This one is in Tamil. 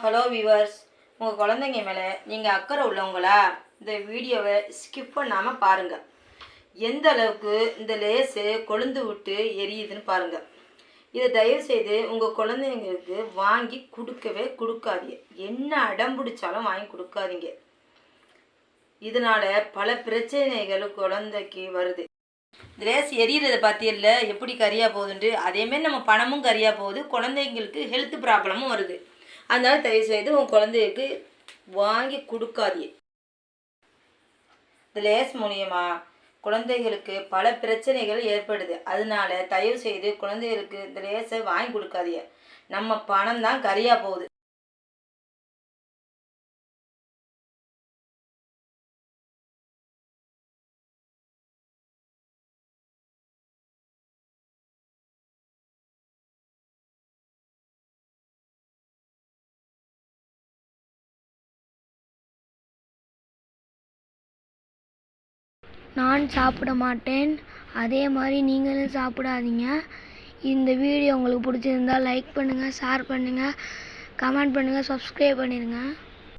ஹலோ வியூவர்ஸ் உங்கள் குழந்தைங்க மேலே நீங்கள் அக்கறை உள்ளவங்களா? இந்த வீடியோவை ஸ்கிப் பண்ணாமல் பாருங்கள் எந்த அளவுக்கு இந்த லேஸு கொழுந்து விட்டு எரியுதுன்னு பாருங்கள் இதை தயவு செய்து உங்கள் குழந்தைங்களுக்கு வாங்கி கொடுக்கவே கொடுக்காதீங்க. என்ன அடம் பிடிச்சாலும் வாங்கி கொடுக்காதீங்க. இதனால் பல பிரச்சனைகள் குழந்தைக்கு வருது. இந்த லேஸ் எரியறத பார்த்தியல்ல எப்படி கரியாக போகுதுன்ட்டு? அதேமாரி நம்ம பணமும் கரியாக போகுது. குழந்தைங்களுக்கு ஹெல்த் ப்ராப்ளமும் வருது. அதனால் தயவு செய்து உன் குழந்தைக்கு வாங்கி கொடுக்காதீங்க இந்த லேஸ் மூலியமா குழந்தைகளுக்கு பல பிரச்சனைகள் ஏற்படுது. அதனால தயவு செய்து குழந்தைகளுக்கு இந்த லேஸை வாங்கி கொடுக்காதீங்க நம்ம பணம் தான் கரியாக போகுது. நான் சாப்பிட மாட்டேன். அதே மாதிரி நீங்களும் சாப்பிடாதீங்க. இந்த வீடியோ உங்களுக்கு பிடிச்சிருந்தா லைக் பண்ணுங்கள் ஷேர் பண்ணுங்கள் கமெண்ட் பண்ணுங்கள் சப்ஸ்கிரைப் பண்ணிடுங்க